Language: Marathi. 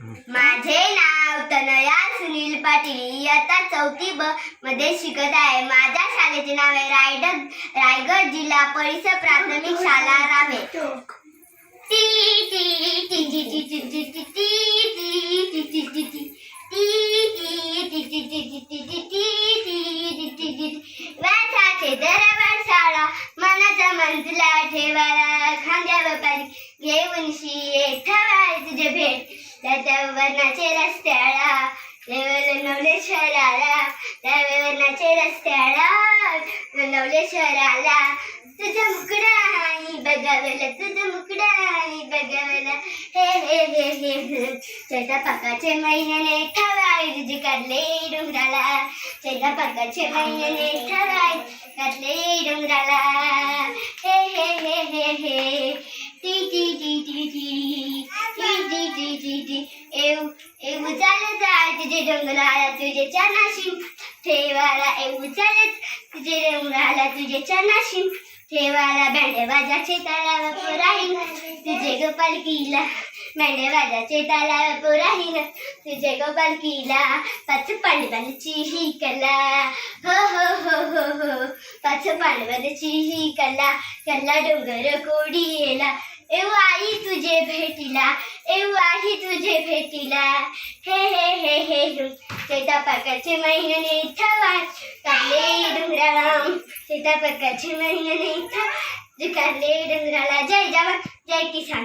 माझे नाव तनया सुनील पाटील इयत्ता चौथी ब मध्ये शिकत आहे माझ्या शाळेचे नाव आहे रायगड रायगड जिल्हा परिसर प्राथमिक शाळा रावे टी टी टी टी टी टी टी टी टी टी टी टी टी ठेवायला खांद्यावर पाणी घेऊन शिये ठेवाय तुझे भेट ದಟವನ ರಸ್ತ್ಯಾಳ ದೇವಲನವಲೇಶ್ವರಾಳ ದಟವನ ರಸ್ತ್ಯಾಳ ನವಲೇಶ್ವರಾಳ तुझ मुकडा आई बघावेला तुझं मुकडा आई बघावेला हे हे हे हे चटा पाकाचे महिन्याने ठराय तुझी काढले डोंगराला चटा पाकाचे महिन्याने ठराय घातले डोंगराला एव एव चालत जाय तुझे डोंगराला तुझे चरणाशी. ठेवाला एव चालत तुझे डोंगराला तुझे चरणाशी. ठेवाला बँडे बाजाचे तळावर राहील तुझे गोपाल किला बँडे बाजाचे तळावर राहील तुझे गोपाल किला पाच पांडवांची ही कला. हो हो हो हो हो. पाच पांडवांची ही कला. कला डोंगर कोडी येला. एव आई तुझे भेटीला एव आई तुझे सीतापकाचे महिन्याने ठवा काढले डोंगराला सीतापकाचे महिन्याने ठवा काढले डोंगराला जय जवान जय किसान.